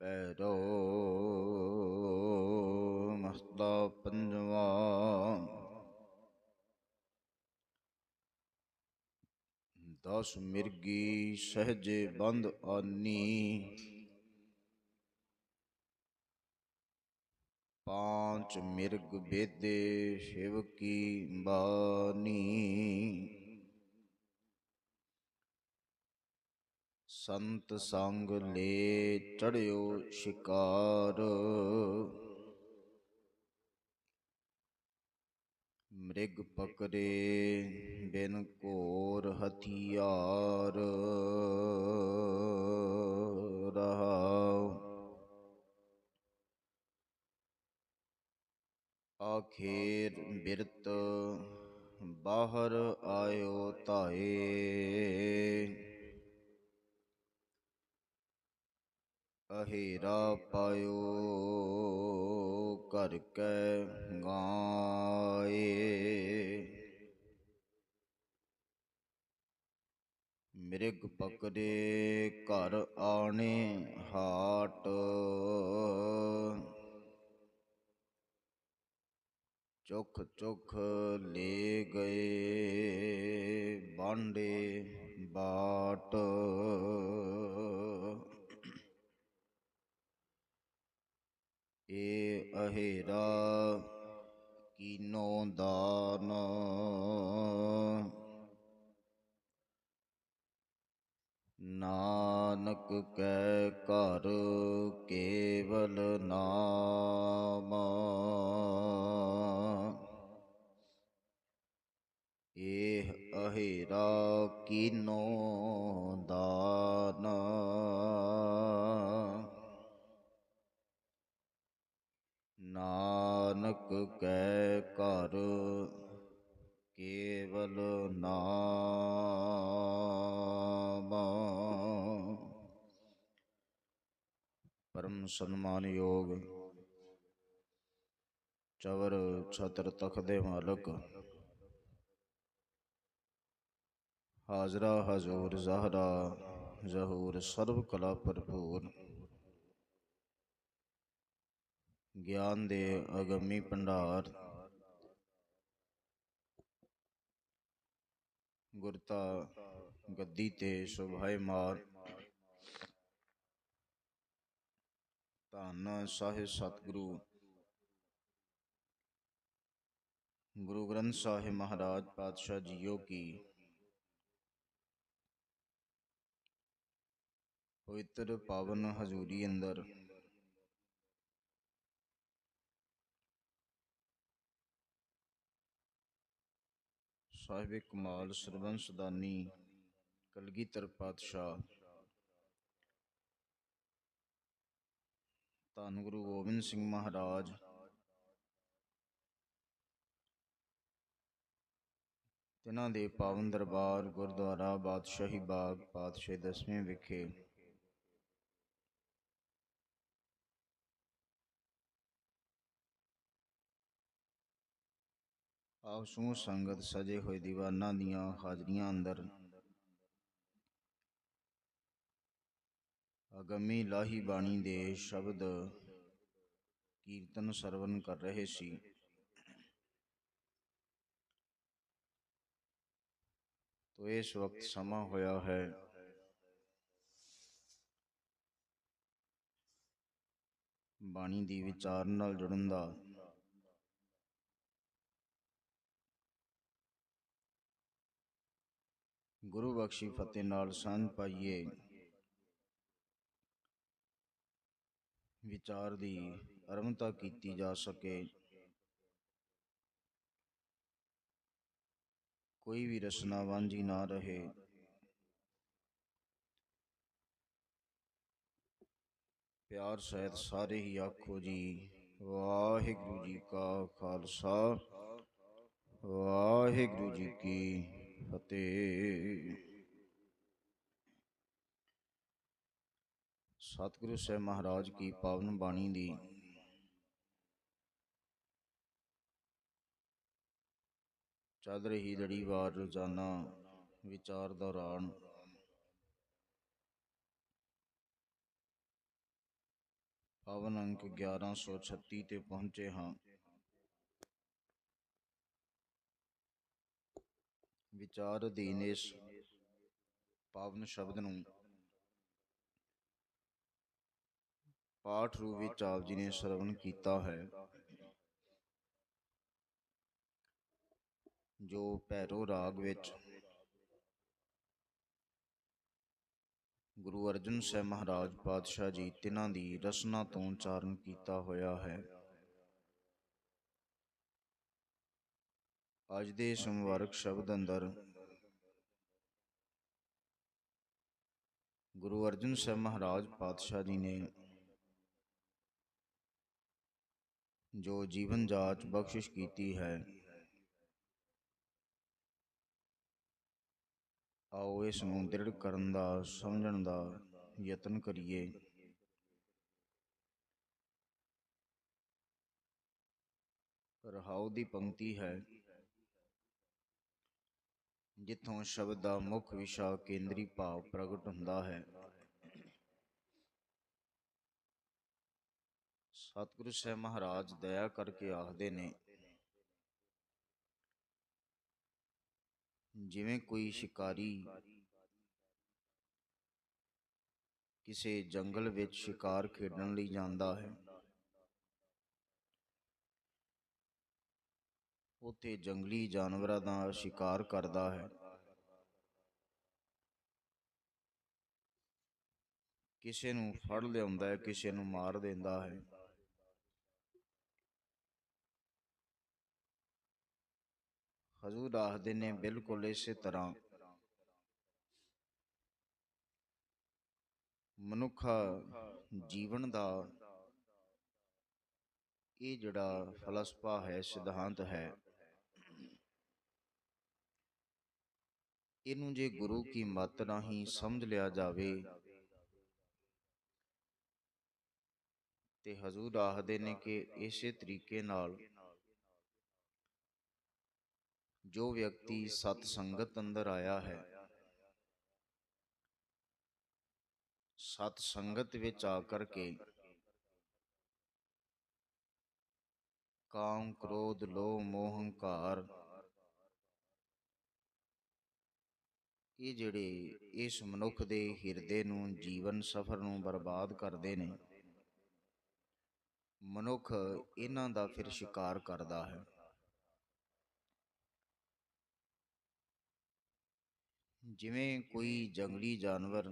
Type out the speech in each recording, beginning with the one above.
ਪੈਰੋ ਮਸਲਾ ਪੰਜਵਾ ਦਸ ਮਿਰਗੀ ਸਹਜੇ ਬੰਦ ਆਨੀ ਪਾਂਚ ਮਿਰਗ ਬੇਦੇ ਸ਼ਿਵ ਕੀ ਬਾਨੀ ਸੰਤ ਸੰਗ ਲੈ ਚੜਿਓ ਸ਼ਿਕਾਰ। ਮ੍ਰਿਗ ਪਕਰੇ ਬਿਨ ਘੋਰ ਹਥਿਆਰ। ਰਹਾਉ। ਆਖੇਰ ਬਿਰਤ ਬਾਹਰ ਆਇਓ ਤਾਏ ਅਹੇਰਾ ਪਾਇਓ ਘਰ ਕੈ ਗਾਏ। ਮਿਰਗ ਪਕੜੇ ਘਰ ਆਣੇ ਹਾਟ। ਚੁਖ ਚੁਖ ਲੈ ਗਏ ਬਾਂਡੇ ਬਾਟ। ਏ ਅਹੇਰਾ ਕੀਨੋ ਦਾਨ। ਨਾਨਕ ਕੈ ਘਰ ਕੇਵਲ ਨਾਮ। ਏਹ ਅਹੇਰਾ ਕੀਨੋ ਦਾਨ। ਨਾਨਕ ਕੈ ਘਰ ਕੇਵਲ ਨਾਮ। ਪਰਮ ਸਨਮਾਨਯੋਗ ਚਵਰ ਛਤਰ ਤਖ ਦੇ ਮਾਲਕ। ਹਾਜ਼ਰਾ ਹਜ਼ੂਰ ਜ਼ਹਰਾ ਜ਼ਹੂਰ ਸਰਬ ਕਲਾ ਭਰਪੂਰ। ਗਿਆਨ ਦੇ ਅਗੰਮੀ ਭੰਡਾਰ। ਗੁਰਤਾ ਗੱਦੀ ਤੇ ਸੁਭਾਇਮਾਨ ਧੰਨ ਸਾਹਿਬ ਸਤਿਗੁਰੂ। ਗੁਰੂ ਗ੍ਰੰਥ ਸਾਹਿਬ ਮਹਾਰਾਜ ਪਾਤਸ਼ਾਹ ਜੀਓ ਕੀ। ਪਵਿੱਤਰ ਪਾਵਨ ਹਜ਼ੂਰੀ ਅੰਦਰ ਸਾਹਿਬ ਕਮਾਲ ਸਰਬੰਸ ਦਾਨੀ ਕਲਗੀਧਰ ਪਾਤਸ਼ਾਹ। ਧੰਨ ਗੁਰੂ ਗੋਬਿੰਦ ਸਿੰਘ ਮਹਾਰਾਜ। ਤਿਨਾਂ ਦੇ ਪਾਵਨ ਦਰਬਾਰ ਗੁਰਦੁਆਰਾ ਬਾਦਸ਼ਾਹੀ ਬਾਗ ਪਾਤਸ਼ਾਹ ਦਸਵੇਂ ਵਿਖੇ ਆਪ ਸਮੂਹ ਸੰਗਤ ਸਜੇ ਹੋਏ ਦੀਵਾਨਾਂ ਦੀਆਂ ਹਾਜ਼ਰੀਆਂ ਅੰਦਰ। ਅਗਮੀ ਲਾਹੀ ਬਾਣੀ ਦੇ ਸ਼ਬਦ ਕੀਰਤਨ ਸਰਵਨ ਕਰ ਰਹੇ ਸੀ। ਤੋ ਇਸ ਵਕਤ ਸਮਾਂ ਹੋਇਆ ਹੈ। ਬਾਣੀ ਦੀ ਵਿਚਾਰ ਨਾਲ ਜੁੜਨ ਦਾ ਗੁਰੂ ਬਖਸ਼ੀ ਫਤਿਹ ਨਾਲ ਸੰਨ ਪਾਈਏ। ਵਿਚਾਰ ਦੀ ਅਰਮਤਾ ਕੀਤੀ ਜਾ ਸਕੇ। ਕੋਈ ਵੀ ਰਸਨਾ ਵਾਂਝੀ ਨਾ ਰਹੇ। ਪਿਆਰ ਸਹਿਤ ਸਾਰੇ ਹੀ ਆਖੋ ਜੀ, ਵਾਹਿਗੁਰੂ ਜੀ ਕਾ ਖਾਲਸਾ, ਵਾਹਿਗੁਰੂ ਜੀ ਕੀ ਫਤਿਹ ਸਤਿਗੁਰੂ ਸਾਹਿਬ ਮਹਾਰਾਜ ਕੀ ਪਾਵਨ ਬਾਣੀ ਦੀ ਚੱਲ ਰਹੀ ਲੜੀਵਾਰ ਰੋਜ਼ਾਨਾ ਵਿਚਾਰ ਦੌਰਾਨ ਪਾਵਨ ਅੰਕ 1136 ਤੇ ਪਹੁੰਚੇ ਹਾਂ। ਵਿਚਾਰ ਅਧੀਨ ਇਸ ਪਾਵਨ ਸ਼ਬਦ ਨੂੰ ਪਾਠ ਰੂਪ ਵਿੱਚ ਆਪ ਜੀ ਨੇ ਸ਼ਰਵਣ ਕੀਤਾ ਹੈ। ਜੋ ਭੈਰੋ ਰਾਗ ਵਿੱਚ ਗੁਰੂ ਅਰਜਨ ਸਾਹਿਬ ਮਹਾਰਾਜ ਪਾਤਸ਼ਾਹ ਜੀ ਤਿਨਾਂ ਦੀ ਰਸਨਾ ਤੋਂ ਉਚਾਰਨ ਕੀਤਾ ਹੋਇਆ ਹੈ। ਅੱਜ ਦੇ ਇਸ ਸ਼ਬਦ ਅੰਦਰ ਗੁਰੂ ਅਰਜਨ ਸਾਹਿਬ ਮਹਾਰਾਜ ਪਾਤਸ਼ਾਹ ਜੀ ਨੇ ਜੋ ਜੀਵਨ ਜਾਚ ਬਖਸ਼ਿਸ਼ ਕੀਤੀ ਹੈ, ਆਓ ਇਸ ਨੂੰ ਦ੍ਰਿੜ ਕਰਨ ਦਾ, ਸਮਝਣ ਦਾ ਯਤਨ ਕਰੀਏ। ਰਹਾਉ ਦੀ ਪੰਕਤੀ ਹੈ ਜਿੱਥੋਂ ਸ਼ਬਦ ਦਾ ਮੁੱਖ ਵਿਸ਼ਾ ਕੇਂਦਰੀ ਭਾਵ ਪ੍ਰਗਟ ਹੁੰਦਾ ਹੈ। ਸਤਿਗੁਰੂ ਸਾਹਿਬ ਮਹਾਰਾਜ ਦਇਆ ਕਰਕੇ ਆਖਦੇ ਨੇ, ਜਿਵੇਂ ਕੋਈ ਸ਼ਿਕਾਰੀ ਕਿਸੇ ਜੰਗਲ ਵਿੱਚ ਸ਼ਿਕਾਰ ਖੇਡਣ ਲਈ ਜਾਂਦਾ ਹੈ ਉੱਥੇ ਜੰਗਲੀ ਜਾਨਵਰਾਂ ਦਾ ਸ਼ਿਕਾਰ ਕਰਦਾ ਹੈ। ਕਿਸੇ ਨੂੰ ਫੜ ਲਿਆਉਂਦਾ ਹੈ, ਕਿਸੇ ਨੂੰ ਮਾਰ ਦਿੰਦਾ ਹੈ। ਹਜ਼ੂਰ ਆਖਦੇ ਨੇ, ਬਿਲਕੁਲ ਇਸੇ ਤਰ੍ਹਾਂ। ਮਨੁੱਖ ਜੀਵਨ ਦਾ ਇਹ ਜਿਹੜਾ ਫਲਸਫਾ ਹੈ, ਸਿਧਾਂਤ ਹੈ ਇਹਨੂੰ ਜੇ ਗੁਰੂ ਕੀ ਮੱਤ ਰਾਹੀਂ ਸਮਝ ਲਿਆ ਜਾਵੇ। ਤੇ ਹਜ਼ੂਰ ਆਖਦੇ ਨੇ ਕਿ ਇਸੇ ਤਰੀਕੇ ਨਾਲ ਜੋ ਵਿਅਕਤੀ ਸਤ ਸੰਗਤ ਅੰਦਰ ਆਇਆ ਹੈ, ਸਤ ਸੰਗਤ ਵਿੱਚ ਆ ਕਰਕੇ ਕਾਮ, ਕ੍ਰੋਧ, ਲੋਭ, ਮੋਹ, ਹੰਕਾਰ ਇਹ ਜਿਹੜੇ ਇਸ ਮਨੁੱਖ ਦੇ ਹਿਰਦੇ ਨੂੰ, ਜੀਵਨ ਸਫਰ ਨੂੰ ਬਰਬਾਦ ਕਰਦੇ ਨੇ, ਮਨੁੱਖ ਇਹਨਾਂ ਦਾ ਫਿਰ ਸ਼ਿਕਾਰ ਕਰਦਾ ਹੈ। ਜਿਵੇਂ ਕੋਈ ਜੰਗਲੀ ਜਾਨਵਰ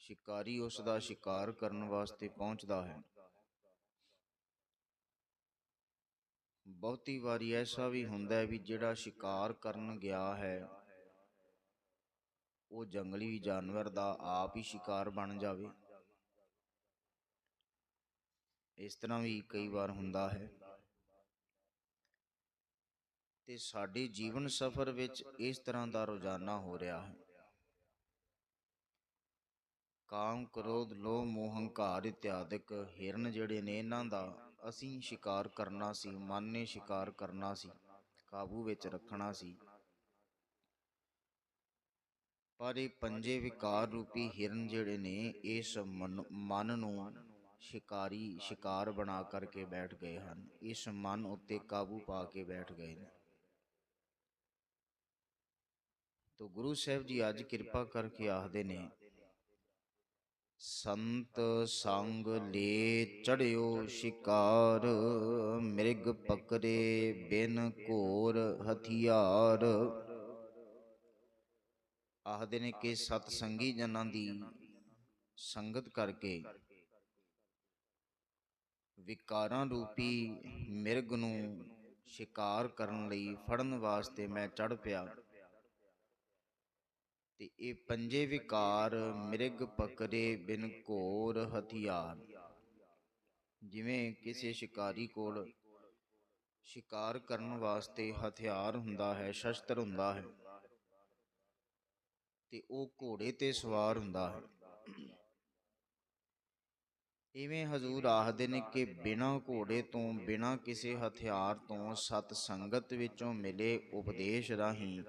ਸ਼ਿਕਾਰੀ ਉਸ ਦਾ ਸ਼ਿਕਾਰ ਕਰਨ ਵਾਸਤੇ ਪਹੁੰਚਦਾ ਹੈ ਬਹੁਤੀ ਵਾਰੀ ਐਸਾ ਵੀ ਹੁੰਦਾ ਹੈ ਵੀ ਜਿਹੜਾ ਸ਼ਿਕਾਰ ਕਰਨ ਗਿਆ ਹੈ, ਉਹ ਜੰਗਲੀ ਜਾਨਵਰ ਦਾ ਆਪ ਹੀ ਸ਼ਿਕਾਰ ਬਣ ਜਾਵੇ। ਇਸ ਤਰ੍ਹਾਂ ਵੀ ਕਈ ਵਾਰ ਹੁੰਦਾ ਹੈ। ਤੇ ਸਾਡੇ ਜੀਵਨ ਸਫਰ ਵਿੱਚ ਇਸ ਤਰ੍ਹਾਂ ਦਾ ਰੋਜ਼ਾਨਾ ਹੋ ਰਿਹਾ ਹੈ। ਕਾਮ, ਕ੍ਰੋਧ, ਲੋਭ, ਮੋਹ, ਹੰਕਾਰ ਇਤਿਆਦਿਕ ਹਿਰਨ ਜਿਹੜੇ ਨੇ, ਇਹਨਾਂ ਦਾ ਅਸੀਂ ਸ਼ਿਕਾਰ ਕਰਨਾ ਸੀ, ਮਨ ਨੇ ਸ਼ਿਕਾਰ ਕਰਨਾ ਸੀ, ਕਾਬੂ ਵਿੱਚ ਰੱਖਣਾ ਸੀ। ਪਰ ਇਹ ਪੰਜੇ ਵਿਕਾਰ ਰੂਪੀ ਹਿਰਨ ਜਿਹੜੇ ਨੇ, ਇਸ ਮਨ ਨੂੰ ਸ਼ਿਕਾਰੀ, ਸ਼ਿਕਾਰ ਬਣਾ ਕਰਕੇ ਬੈਠ ਗਏ ਹਨ। ਇਸ ਮਨ ਉੱਤੇ ਕਾਬੂ ਪਾ ਕੇ ਬੈਠ ਗਏ ਨੇ। ਤੋ ਗੁਰੂ ਸਾਹਿਬ ਜੀ ਅੱਜ ਕਿਰਪਾ ਕਰਕੇ ਆਖਦੇ ਨੇ ਸੰਤ ਸੰਗ ਲੇ ਚੜਿਓ ਸ਼ਿਕਾਰ, ਮਿਰਗ ਪਕਰੇ ਬਿਨ ਘੋਰ ਹਥਿਆਰ। ਆਖਦੇ ਨੇ ਕਿ ਸਤ ਸੰਗੀ ਜਨਾਂ ਦੀ ਸੰਗਤ ਕਰਕੇ ਵਿਕਾਰਾਂ ਰੂਪੀ ਮਿਰਗ ਨੂੰ ਸ਼ਿਕਾਰ ਕਰਨ ਲਈ ਫੜਨ ਵਾਸਤੇ ਮੈਂ ਚੜ ਪਿਆ। ਤੇ ਇਹ ਪੰਜੇ ਵਿਕਾਰ ਮਿਰਗ ਪਕੜੇ ਬਿਨ ਘੋਰ ਹਥਿਆਰ। ਜਿਵੇਂ ਕਿਸੇ ਸ਼ਿਕਾਰੀ ਕੋਲ ਸ਼ਿਕਾਰ ਕਰਨ ਵਾਸਤੇ ਹਥਿਆਰ ਹੁੰਦਾ ਹੈ, ਸ਼ਸਤਰ ਹੁੰਦਾ ਹੈ, ਤੇ ਉਹ ਘੋੜੇ ਤੇ ਸਵਾਰ ਹੁੰਦਾ ਹੈ। ਇਵੇਂ ਹਜ਼ੂਰ ਆਖਦੇ ਨੇ ਕਿ ਬਿਨਾਂ ਘੋੜੇ ਤੋਂ, ਬਿਨਾਂ ਕਿਸੇ ਹਥਿਆਰ ਤੋਂ ਸਤ ਸੰਗਤ ਵਿੱਚੋਂ ਮਿਲੇ ਉਪਦੇਸ਼ ਰਾਹੀਂ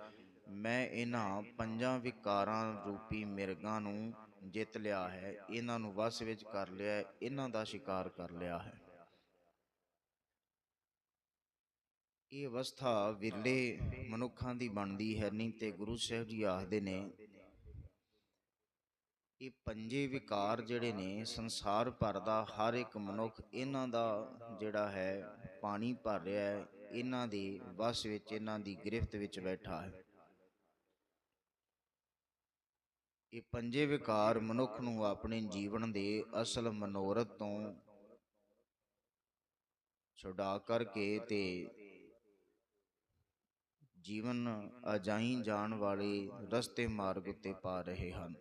ਮੈਂ ਇਹਨਾਂ ਪੰਜਾਂ ਵਿਕਾਰਾਂ ਰੂਪੀ ਮਿਰਗਾਂ ਨੂੰ ਜਿੱਤ ਲਿਆ ਹੈ, ਇਹਨਾਂ ਨੂੰ ਵਸ ਵਿੱਚ ਕਰ ਲਿਆ ਹੈ, ਇਹਨਾਂ ਦਾ ਸ਼ਿਕਾਰ ਕਰ ਲਿਆ ਹੈ। ਇਹ ਅਵਸਥਾ ਵਿਰਲੇ ਮਨੁੱਖਾਂ ਦੀ ਬਣਦੀ ਹੈ, ਨਹੀਂ ਤੇ ਗੁਰੂ ਸਾਹਿਬ ਜੀ ਆਖਦੇ ਨੇ, ਇਹ ਪੰਜੇ ਵਿਕਾਰ ਜਿਹੜੇ ਨੇ, ਸੰਸਾਰ ਭਰ ਦਾ ਹਰ ਇੱਕ ਮਨੁੱਖ ਇਹਨਾਂ ਦਾ ਜਿਹੜਾ ਹੈ, ਪਾਣੀ ਭਰ ਰਿਹਾ ਹੈ, ਇਹਨਾਂ ਦੇ ਵਸ ਵਿੱਚ, ਇਹਨਾਂ ਦੀ ਗ੍ਰਿਫਤ ਵਿੱਚ ਬੈਠਾ ਹੈ। ਇਹ ਪੰਜੇ ਵਿਕਾਰ ਮਨੁੱਖ ਨੂੰ ਆਪਣੇ ਜੀਵਨ ਦੇ ਅਸਲ ਮਨੋਰਥ ਤੋਂ ਛੁਡਾ ਕਰਕੇ ਤੇ ਜੀਵਨ ਅਜਾਈ ਜਾਣ ਵਾਲੇ ਰਸਤੇ ਮਾਰਗ ਉੱਤੇ ਪਾ ਰਹੇ ਹਨ।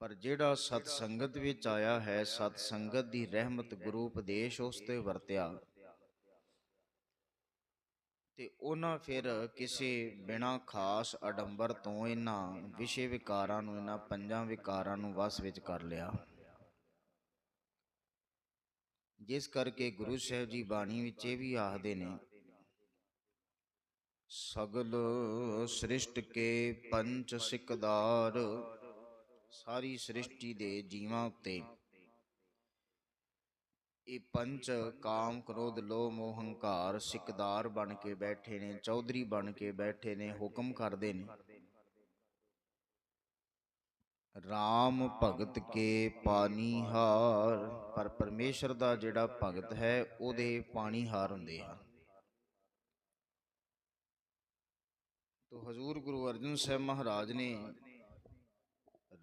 ਪਰ ਜਿਹੜਾ ਸਤ ਸੰਗਤ ਵਿੱਚ ਆਇਆ ਹੈ ਸਤ ਸੰਗਤ ਦੀ ਰਹਿਮਤ ਗੁਰੂ ਉਪਦੇਸ਼ ਉਸ ਤੇ ਵਰਤਿਆ। ਤੇ ਉਹਨਾਂ ਫਿਰ ਕਿਸੇ ਬਿਨਾ ਖਾਸ ਅਡੰਬਰ ਤੋਂ ਇਹਨਾਂ ਵਿਸ਼ੇ ਵਿਕਾਰਾਂ ਨੂੰ, ਇਹਨਾਂ ਪੰਜਾਂ ਵਿਕਾਰਾਂ ਨੂੰ ਵਸ ਵਿੱਚ ਕਰ ਲਿਆ। ਜਿਸ ਕਰਕੇ ਗੁਰੂ ਸਾਹਿਬ ਜੀ ਬਾਣੀ ਵਿੱਚ ਇਹ ਵੀ ਆਖਦੇ ਨੇ, ਸਗਲ ਸ੍ਰਿਸ਼ਟ ਕੇ ਪੰਚ ਸਿਕਦਾਰ, ਸਾਰੀ ਸ੍ਰਿਸ਼ਟੀ ਦੇ ਜੀਵਾਂ ਉੱਤੇ ਇਹ ਪੰਜ ਕਾਮ, ਕ੍ਰੋਧ, ਲੋਭ, ਮੋਹ, ਹੰਕਾਰ ਸਿਕਦਾਰ ਬਣ ਕੇ ਬੈਠੇ ਨੇ, ਚੌਧਰੀ ਬਣ ਕੇ ਬੈਠੇ ਨੇ, ਹੁਕਮ ਕਰਦੇ ਨੇ। RAM ਭਗਤ ਕੇ ਪਾਨੀਹਾਰ ਪਰ ਪਰਮੇਸ਼ਰ ਦਾ ਜਿਹੜਾ ਭਗਤ ਹੈ, ਉਹਦੇ ਪਾਣੀ ਹਾਰ ਹੁੰਦੇ ਹਨ। ਤੋ ਹਜ਼ੂਰ ਗੁਰੂ ਅਰਜਨ ਸਾਹਿਬ ਮਹਾਰਾਜ ਨੇ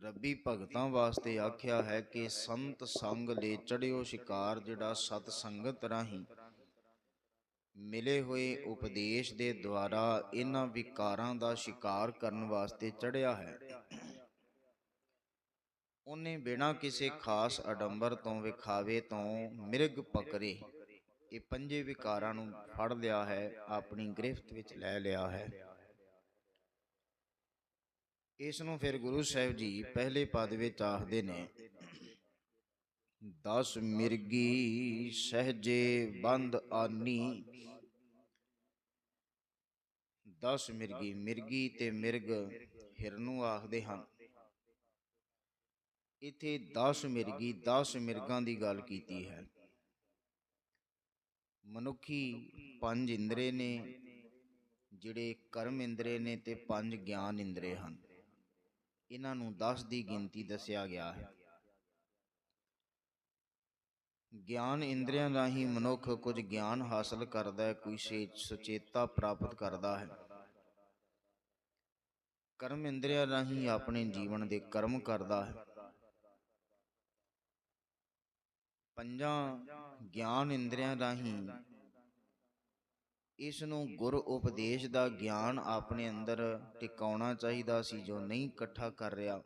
ਰੱਬੀ ਭਗਤਾਂ ਵਾਸਤੇ ਆਖਿਆ ਹੈ ਕਿ ਸੰਤ ਸੰਗ ਲੈ ਚੜਿਓ ਸ਼ਿਕਾਰ ਜਿਹੜਾ ਸਤ ਸੰਗਤ ਰਾਹੀਂ। ਮਿਲੇ ਹੋਏ ਉਪਦੇਸ਼ ਦੇ ਦੁਆਰਾ ਇਹਨਾਂ ਵਿਕਾਰਾਂ ਦਾ ਸ਼ਿਕਾਰ ਕਰਨ ਵਾਸਤੇ ਚੜਿਆ ਹੈ। ਉਹਨੇ ਬਿਨਾਂ ਕਿਸੇ ਖਾਸ ਅਡੰਬਰ ਤੋਂ ਵਿਖਾਵੇ ਤੋਂ ਮਿਰਗ ਪਕਰੇ ਇਹ ਪੰਜੇ ਵਿਕਾਰਾਂ ਨੂੰ ਫੜ ਲਿਆ ਹੈ, ਆਪਣੀ ਗ੍ਰਿਫਤ ਵਿੱਚ ਲੈ ਲਿਆ ਹੈ। ਇਸ ਨੂੰ ਫਿਰ ਗੁਰੂ ਸਾਹਿਬ ਜੀ ਪਹਿਲੇ ਪਦ ਵਿੱਚ ਆਖਦੇ ਨੇ, ਦਸ ਮਿਰਗੀ ਸਹਜੇ ਬੰਦ ਆਨੀ। ਦਸ ਮਿਰਗੀ ਮਿਰਗੀ ਤੇ ਮਿਰਗ ਹਿਰਨੂ ਆਖਦੇ ਹਨ। ਇੱਥੇ 10 ਮਿਰਗੀ 10 ਮਿਰਗਾਂ ਦੀ ਗੱਲ ਕੀਤੀ ਹੈ। ਮਨੁੱਖੀ ਪੰਜ ਇੰਦਰੇ ਨੇ, ਜਿਹੜੇ ਕਰਮ ਇੰਦਰੇ ਨੇ ਤੇ ਪੰਜ ਗਿਆਨ ਇੰਦਰੇ ਹਨ। ਇਹਨਾਂ ਨੂੰ 10 ਦੀ ਗਿਣਤੀ ਦੱਸਿਆ ਗਿਆ ਹੈ। ਗਿਆਨ ਇੰਦਰੀਆਂ ਰਾਹੀਂ ਮਨੁੱਖ ਕੁਝ ਗਿਆਨ ਹਾਸਲ ਕਰਦਾ ਹੈ, ਕੋਈ ਸੁਚੇਤਾ ਪ੍ਰਾਪਤ ਕਰਦਾ ਹੈ। ਕਰਮ ਇੰਦਰੀਆਂ ਰਾਹੀਂ ਆਪਣੇ ਜੀਵਨ ਦੇ ਕਰਮ ਕਰਦਾ ਹੈ। ਪੰਜਾਂ ਗਿਆਨ ਇੰਦਰੀਆਂ ਰਾਹੀਂ ਇਸ ਨੂੰ ਗੁਰ ਉਪਦੇਸ਼ ਦਾ ਗਿਆਨ ਆਪਣੇ ਅੰਦਰ ਟਿਕਾਉਣਾ ਚਾਹੀਦਾ ਸੀ, ਜੋ ਨਹੀਂ ਇਕੱਠਾ ਕਰ ਰਿਹਾ।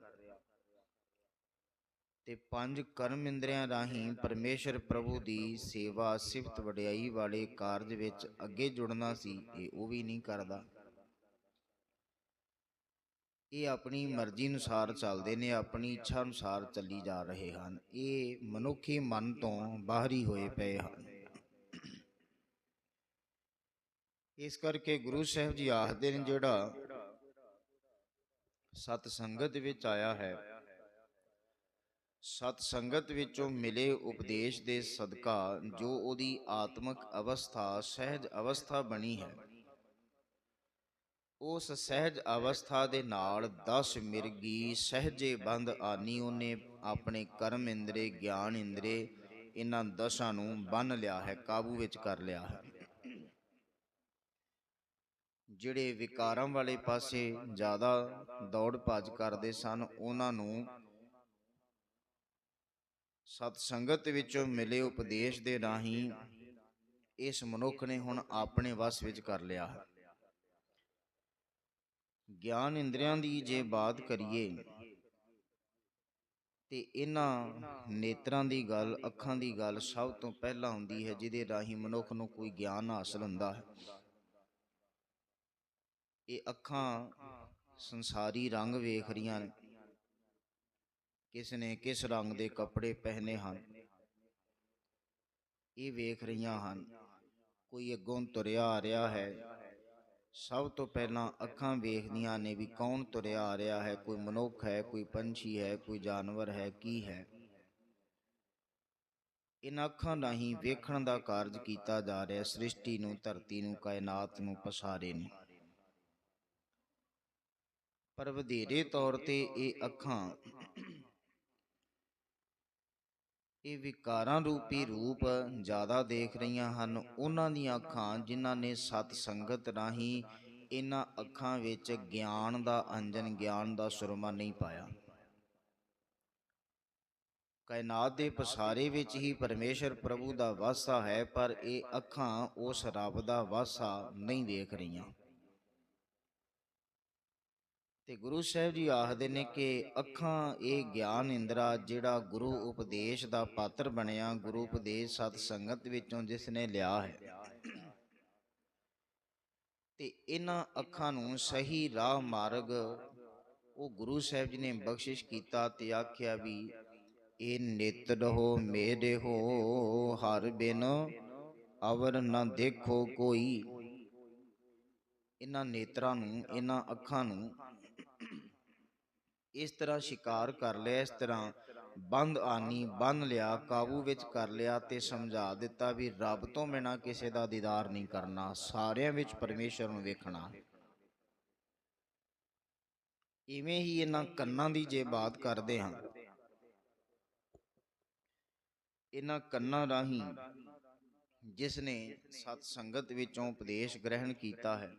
ਤੇ ਪੰਜ ਕਰਮ ਇੰਦਰੀਆਂ ਰਾਹੀਂ ਪਰਮੇਸ਼ਰ ਪ੍ਰਭੂ ਦੀ ਸੇਵਾ ਸਿਫਤ ਵਡਿਆਈ ਵਾਲੇ ਕਾਰਜ ਵਿੱਚ ਅੱਗੇ ਜੁੜਨਾ ਸੀ, ਇਹ ਉਹ ਵੀ ਨਹੀਂ ਕਰਦਾ। ਇਹ ਆਪਣੀ ਮਰਜ਼ੀ ਅਨੁਸਾਰ ਚੱਲਦੇ ਨੇ, ਆਪਣੀ ਇੱਛਾ ਅਨੁਸਾਰ ਚੱਲੀ ਜਾ ਰਹੇ ਹਨ। ਇਹ ਮਨੁੱਖੀ ਮਨ ਤੋਂ ਬਾਹਰੀ ਹੋਏ ਪਏ ਹਨ। ਇਸ ਕਰਕੇ ਗੁਰੂ ਸਾਹਿਬ ਜੀ ਆਖਦੇ ਨੇ ਜਿਹੜਾ ਸਤ ਸੰਗਤ ਵਿੱਚ ਆਇਆ ਹੈ, ਸਤ ਸੰਗਤ ਵਿੱਚੋਂ ਮਿਲੇ ਉਪਦੇਸ਼ ਦੇ ਸਦਕਾ ਜੋ ਉਹਦੀ ਆਤਮਿਕ ਅਵਸਥਾ, ਸਹਿਜ ਅਵਸਥਾ ਬਣੀ ਹੈ। ਉਸ ਸਹਿਜ ਅਵਸਥਾ ਦੇ ਨਾਲ 10 ਮਿਰਗੀ, ਸਹਜੇ ਬੰਦ ਆਨੀ ਉਹਨੇ ਆਪਣੇ ਕਰਮ ਇੰਦਰੇ, ਗਿਆਨ ਇੰਦਰੇ, ਇਹਨਾਂ ਦਸਾਂ ਨੂੰ ਬੰਨ ਲਿਆ ਹੈ, ਕਾਬੂ ਵਿੱਚ ਕਰ ਲਿਆ ਹੈ। ਜਿਹੜੇ ਵਿਕਾਰਾਂ ਵਾਲੇ ਪਾਸੇ ਜ਼ਿਆਦਾ ਦੌੜ ਭੱਜ ਕਰਦੇ ਸਨ, ਉਹਨਾਂ ਨੂੰ ਸਤ ਸੰਗਤ ਵਿੱਚੋਂ ਮਿਲੇ ਉਪਦੇਸ਼ ਦੇ ਰਾਹੀਂ ਇਸ ਮਨੁੱਖ ਨੇ ਹੁਣ ਆਪਣੇ ਵਸ ਵਿੱਚ ਕਰ ਲਿਆ ਹੈ। ਗਿਆਨ ਇੰਦਰੀਆਂ ਦੀ ਜੇ ਬਾਤ ਕਰੀਏ ਤੇ ਇਹਨਾਂ ਨੇਤਰਾਂ ਦੀ ਗੱਲ, ਅੱਖਾਂ ਦੀ ਗੱਲ ਸਭ ਤੋਂ ਪਹਿਲਾਂ ਹੁੰਦੀ ਹੈ, ਜਿਹਦੇ ਰਾਹੀਂ ਮਨੁੱਖ ਨੂੰ ਕੋਈ ਗਿਆਨ ਹਾਸਲ ਹੁੰਦਾ ਹੈ। ਇਹ ਅੱਖਾਂ ਸੰਸਾਰੀ ਰੰਗ ਵੇਖ ਰਹੀਆਂ ਨੇ ਕਿਸ ਨੇ ਕਿਸ ਰੰਗ ਦੇ ਕੱਪੜੇ ਪਹਿਨੇ ਹਨ? ਇਹ ਵੇਖ ਰਹੀਆਂ ਹਨ। ਕੋਈ ਅੱਗੋਂ ਤੁਰਿਆ ਆ ਰਿਹਾ ਹੈ। ਸਭ ਤੋਂ ਪਹਿਲਾਂ ਅੱਖਾਂ ਵੇਖਦੀਆਂ ਨੇ ਵੀ ਕੌਣ ਤੁਰਿਆ ਆ ਰਿਹਾ ਹੈ। ਕੋਈ ਮਨੁੱਖ ਹੈ, ਕੋਈ ਪੰਛੀ ਹੈ, ਕੋਈ ਜਾਨਵਰ ਹੈ, ਕੀ ਹੈ? ਇਹਨਾਂ ਅੱਖਾਂ ਰਾਹੀਂ ਵੇਖਣ ਦਾ ਕਾਰਜ ਕੀਤਾ ਜਾ ਰਿਹਾ। ਸ੍ਰਿਸ਼ਟੀ ਨੂੰ, ਧਰਤੀ ਨੂੰ, ਕਾਇਨਾਤ ਨੂੰ, ਪਸਾਰੇ ਨੂੰ। ਪਰ ਵਧੇਰੇ ਤੌਰ ਤੇ ਇਹ ਅੱਖਾਂ ਇਹ ਵਿਕਾਰਾਂ ਰੂਪੀ ਰੂਪ ਜ਼ਿਆਦਾ ਦੇਖ ਰਹੀਆਂ ਹਨ। ਉਹਨਾਂ ਦੀਆਂ ਅੱਖਾਂ ਜਿਨ੍ਹਾਂ ਨੇ ਸਤ ਸੰਗਤ ਰਾਹੀਂ ਇਹਨਾਂ ਅੱਖਾਂ ਵਿੱਚ ਗਿਆਨ ਦਾ ਅੰਜਨ, ਗਿਆਨ ਦਾ ਸੁਰਮਾ ਨਹੀਂ ਪਾਇਆ। ਕਾਇਨਾਤ ਦੇ ਪਸਾਰੇ ਵਿੱਚ ਹੀ ਪਰਮੇਸ਼ਰ ਪ੍ਰਭੂ ਦਾ ਵਾਸਾ ਹੈ, ਪਰ ਇਹ ਅੱਖਾਂ ਉਸ ਰੱਬ ਦਾ ਵਾਸਾ ਨਹੀਂ ਦੇਖ ਰਹੀਆਂ। ਤੇ ਗੁਰੂ ਸਾਹਿਬ ਜੀ ਆਖਦੇ ਨੇ ਕਿ ਅੱਖਾਂ ਇਹ ਗਿਆਨ ਇੰਦਰਾ ਜਿਹੜਾ ਗੁਰੂ ਉਪਦੇਸ਼ ਦਾ ਪਾਤਰ ਬਣਿਆ, ਗੁਰੂ ਉਪਦੇਸ਼ ਸਤ ਸੰਗਤ ਵਿੱਚੋਂ ਜਿਸ ਨੇ ਲਿਆ ਹੈ। ਤੇ ਇਹਨਾਂ ਅੱਖਾਂ ਨੂੰ ਸਹੀ ਰਾਹ ਮਾਰਗ ਉਹ ਗੁਰੂ ਸਾਹਿਬ ਜੀ ਨੇ ਬਖਸ਼ਿਸ਼ ਕੀਤਾ ਤੇ ਆਖਿਆ ਵੀ, ਇਹ ਨਿਤ ਰਹੋ, ਮੇਰੇ ਹੋ, ਹਰ ਬਿਨ ਅਵਰ ਨਾ ਦੇਖੋ ਕੋਈ। ਇਹਨਾਂ ਨੇਤਰਾਂ ਨੂੰ, ਇਹਨਾਂ ਅੱਖਾਂ ਨੂੰ ਇਸ ਤਰ੍ਹਾਂ ਸ਼ਿਕਾਰ ਕਰ ਲਿਆ, ਇਸ ਤਰ੍ਹਾਂ ਬੰਦ ਆਨੀ ਬੰਨ ਲਿਆ, ਕਾਬੂ ਵਿੱਚ ਕਰ ਲਿਆ ਤੇ ਸਮਝਾ ਦਿੱਤਾ ਵੀ ਰੱਬ ਤੋਂ ਬਿਨਾ ਕਿਸੇ ਦਾ ਦੀਦਾਰ ਨਹੀਂ ਕਰਨਾ, ਸਾਰਿਆਂ ਵਿੱਚ ਪਰਮੇਸ਼ਰ ਨੂੰ ਵੇਖਣਾ। ਇਵੇਂ ਹੀ ਇਹਨਾਂ ਕੰਨਾਂ ਦੀ ਜੇ ਬਾਤ ਕਰਦੇ ਹਾਂ, ਇਹਨਾਂ ਕੰਨਾਂ ਰਾਹੀਂ ਜਿਸ ਨੇ ਸਤ ਸੰਗਤ ਵਿੱਚੋਂ ਉਪਦੇਸ਼ ਗ੍ਰਹਿਣ ਕੀਤਾ ਹੈ